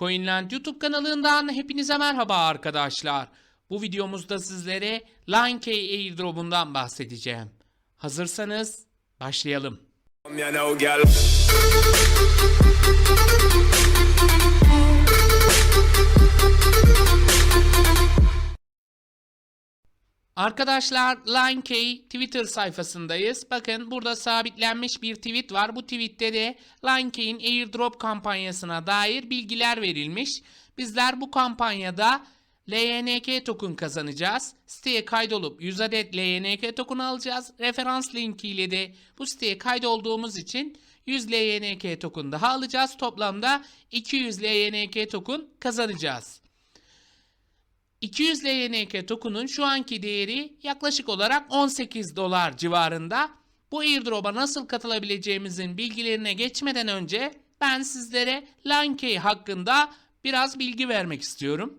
Coinland YouTube kanalından hepinize merhaba arkadaşlar. Bu videomuzda sizlere LineKey airdrop'undan bahsedeceğim. Hazırsanız başlayalım. Arkadaşlar LineKey Twitter sayfasındayız. Bakın burada sabitlenmiş bir tweet var. Bu tweette de LineKey'in airdrop kampanyasına dair bilgiler verilmiş. Bizler bu kampanyada LYNK token kazanacağız. Siteye kaydolup 100 adet LYNK token alacağız. Referans linkiyle de bu siteye kaydolduğumuz için 100 LYNK token daha alacağız. Toplamda 200 LYNK token kazanacağız. 200 LYNK token'un şu anki değeri yaklaşık olarak 18 dolar civarında. Bu airdrop'a nasıl katılabileceğimizin bilgilerine geçmeden önce ben sizlere LineKey hakkında biraz bilgi vermek istiyorum.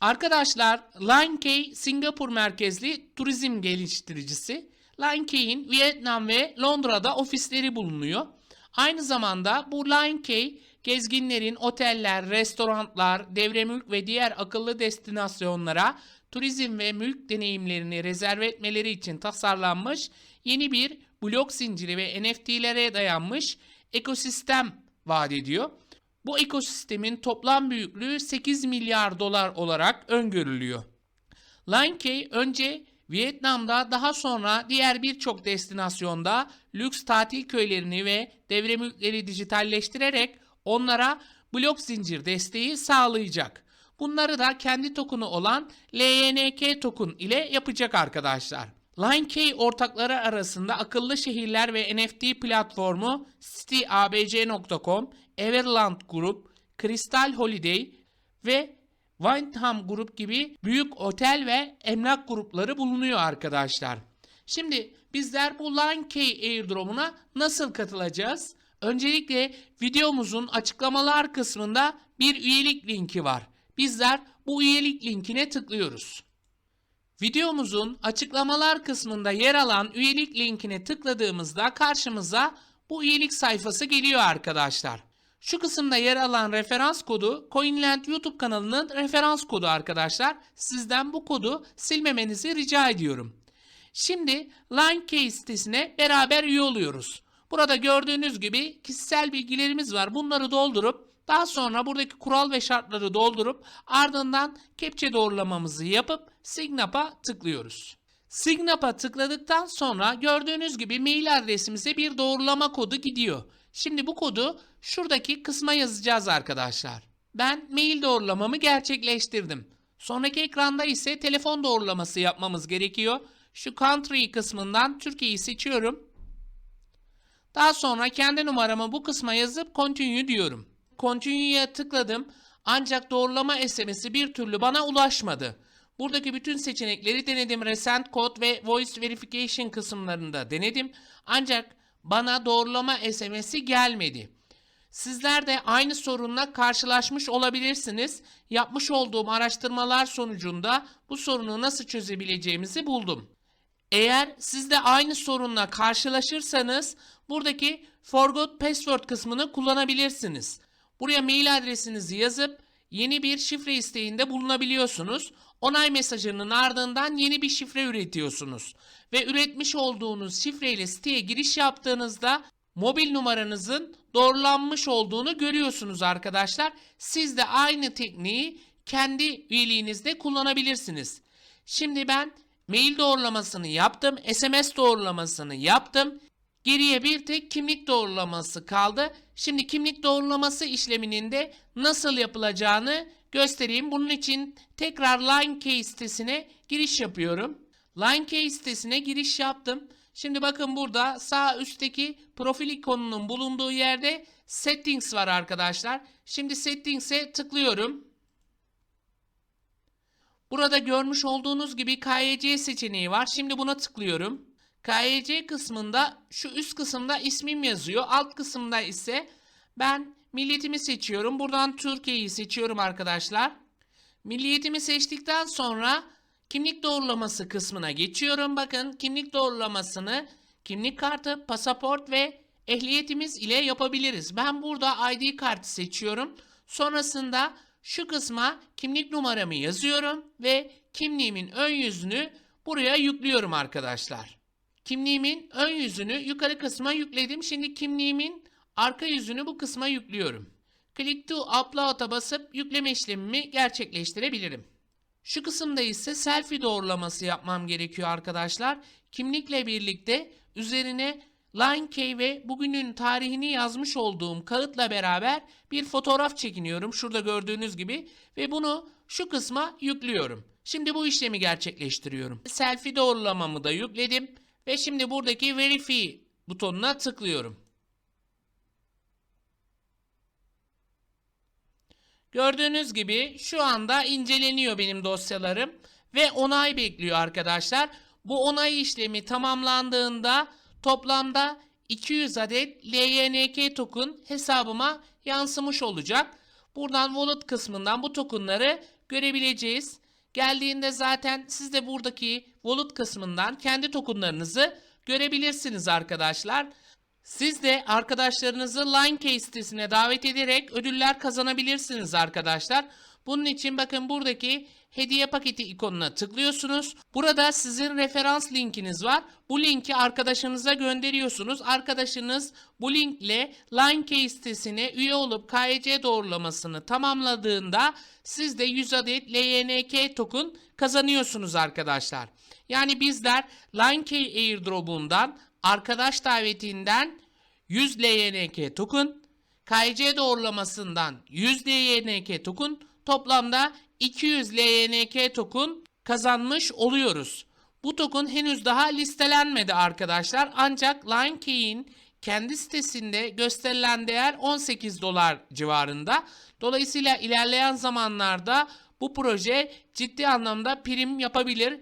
Arkadaşlar LineKey Singapur merkezli turizm geliştiricisi. LineKey'in Vietnam ve Londra'da ofisleri bulunuyor. Aynı zamanda bu LineKey gezginlerin oteller, restoranlar, devre mülk ve diğer akıllı destinasyonlara turizm ve mülk deneyimlerini rezerve etmeleri için tasarlanmış yeni bir blok zinciri ve NFT'lere dayanmış ekosistem vaat ediyor. Bu ekosistemin toplam büyüklüğü 8 milyar dolar olarak öngörülüyor. LineKey önce Vietnam'da daha sonra diğer birçok destinasyonda lüks tatil köylerini ve devre mülkleri dijitalleştirerek onlara blok zincir desteği sağlayacak. Bunları da kendi tokenu olan LYNK token ile yapacak arkadaşlar. LineKey ortakları arasında akıllı şehirler ve NFT platformu cityabc.com, Everland Group, Crystal Holiday ve Windham Grup gibi büyük otel ve emlak grupları bulunuyor arkadaşlar. Şimdi bizler bu LineKey airdrop'una nasıl katılacağız? Öncelikle videomuzun açıklamalar kısmında bir üyelik linki var. Bizler bu üyelik linkine tıklıyoruz. Videomuzun açıklamalar kısmında yer alan üyelik linkine tıkladığımızda karşımıza bu üyelik sayfası geliyor arkadaşlar. Şu kısımda yer alan referans kodu Coinland YouTube kanalının referans kodu arkadaşlar. Sizden bu kodu silmemenizi rica ediyorum. Şimdi LineKey sitesine beraber üye oluyoruz. Burada gördüğünüz gibi kişisel bilgilerimiz var. Bunları doldurup daha sonra buradaki kural ve şartları doldurup ardından kepçe doğrulamamızı yapıp Signap'a tıklıyoruz. Signap'a tıkladıktan sonra gördüğünüz gibi mail adresimize bir doğrulama kodu gidiyor. Şimdi bu kodu şuradaki kısma yazacağız arkadaşlar. Ben mail doğrulamamı gerçekleştirdim. Sonraki ekranda ise telefon doğrulaması yapmamız gerekiyor. Şu country kısmından Türkiye'yi seçiyorum. Daha sonra kendi numaramı bu kısma yazıp continue diyorum. Continue'ya tıkladım ancak doğrulama SMS'i bir türlü bana ulaşmadı. Buradaki bütün seçenekleri denedim. Resend Code ve Voice Verification kısımlarında denedim. Ancak bana doğrulama SMS'i gelmedi. Sizler de aynı sorunla karşılaşmış olabilirsiniz. Yapmış olduğum araştırmalar sonucunda bu sorunu nasıl çözebileceğimizi buldum. Eğer siz de aynı sorunla karşılaşırsanız buradaki Forgot Password kısmını kullanabilirsiniz. Buraya mail adresinizi yazıp yeni bir şifre isteğinde bulunabiliyorsunuz. Onay mesajının ardından yeni bir şifre üretiyorsunuz. Ve üretmiş olduğunuz şifreyle siteye giriş yaptığınızda mobil numaranızın doğrulanmış olduğunu görüyorsunuz arkadaşlar. Siz de aynı tekniği kendi üyeliğinizde kullanabilirsiniz. Şimdi ben mail doğrulamasını yaptım, SMS doğrulamasını yaptım. Geriye bir tek kimlik doğrulaması kaldı. Şimdi kimlik doğrulaması işleminin de nasıl yapılacağını göstereyim. Bunun için tekrar LineKey sitesine giriş yapıyorum. LineKey sitesine giriş yaptım. Şimdi bakın burada sağ üstteki profil ikonunun bulunduğu yerde settings var arkadaşlar. Şimdi settings'e tıklıyorum. Burada görmüş olduğunuz gibi KYC seçeneği var. Şimdi buna tıklıyorum. KYC kısmında şu üst kısımda ismim yazıyor. Alt kısımda ise ben milliyetimi seçiyorum. Buradan Türkiye'yi seçiyorum arkadaşlar. Milliyetimi seçtikten sonra kimlik doğrulaması kısmına geçiyorum. Bakın kimlik doğrulamasını kimlik kartı, pasaport ve ehliyetimiz ile yapabiliriz. Ben burada ID kartı seçiyorum. Sonrasında şu kısma kimlik numaramı yazıyorum ve kimliğimin ön yüzünü buraya yüklüyorum arkadaşlar. Kimliğimin ön yüzünü yukarı kısma yükledim. Şimdi kimliğimin arka yüzünü bu kısma yüklüyorum. Click to Upload'a basıp yükleme işlemimi gerçekleştirebilirim. Şu kısımda ise selfie doğrulaması yapmam gerekiyor arkadaşlar. Kimlikle birlikte üzerine Line ve bugünün tarihini yazmış olduğum kağıtla beraber bir fotoğraf çekiniyorum. Şurada gördüğünüz gibi ve bunu şu kısma yüklüyorum. Şimdi bu işlemi gerçekleştiriyorum. Selfie doğrulamamı da yükledim ve şimdi buradaki Verify butonuna tıklıyorum. Gördüğünüz gibi şu anda inceleniyor benim dosyalarım ve onay bekliyor arkadaşlar. Bu onay işlemi tamamlandığında toplamda 200 adet LYNK token hesabıma yansımış olacak. Buradan wallet kısmından bu tokenları görebileceğiz. Geldiğinde zaten siz de buradaki wallet kısmından kendi tokenlarınızı görebilirsiniz arkadaşlar. Siz de arkadaşlarınızı LineCase sitesine davet ederek ödüller kazanabilirsiniz arkadaşlar. Bunun için bakın buradaki hediye paketi ikonuna tıklıyorsunuz. Burada sizin referans linkiniz var. Bu linki arkadaşınıza gönderiyorsunuz. Arkadaşınız bu linkle LineCase sitesine üye olup KYC doğrulamasını tamamladığında siz de 100 adet LYNK token kazanıyorsunuz arkadaşlar. Yani bizler LineK airdrop'undan arkadaş davetinden 100 LYNK token, KYC doğrulamasından 100 LYNK token, toplamda 200 LYNK token kazanmış oluyoruz. Bu token henüz daha listelenmedi arkadaşlar. Ancak LineKey'in kendi sitesinde gösterilen değer 18 dolar civarında. Dolayısıyla ilerleyen zamanlarda bu proje ciddi anlamda prim yapabilir.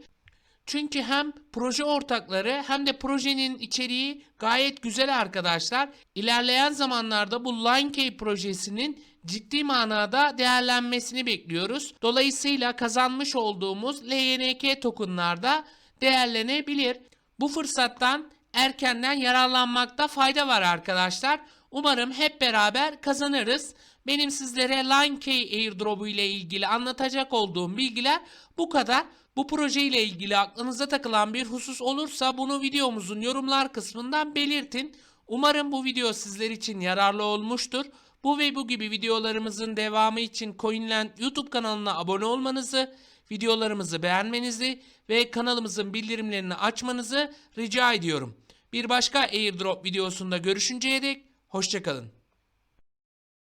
Çünkü hem proje ortakları hem de projenin içeriği gayet güzel arkadaşlar. İlerleyen zamanlarda bu LineKey projesinin ciddi manada değerlenmesini bekliyoruz. Dolayısıyla kazanmış olduğumuz LYNK tokenlarda değerlenebilir. Bu fırsattan erkenden yararlanmakta fayda var arkadaşlar. Umarım hep beraber kazanırız. Benim sizlere LineKey airdrop'u ile ilgili anlatacak olduğum bilgiler bu kadar. Bu proje ile ilgili aklınıza takılan bir husus olursa bunu videomuzun yorumlar kısmından belirtin. Umarım bu video sizler için yararlı olmuştur. Bu ve bu gibi videolarımızın devamı için Coinland YouTube kanalına abone olmanızı, videolarımızı beğenmenizi ve kanalımızın bildirimlerini açmanızı rica ediyorum. Bir başka airdrop videosunda görüşünceye dek hoşçakalın.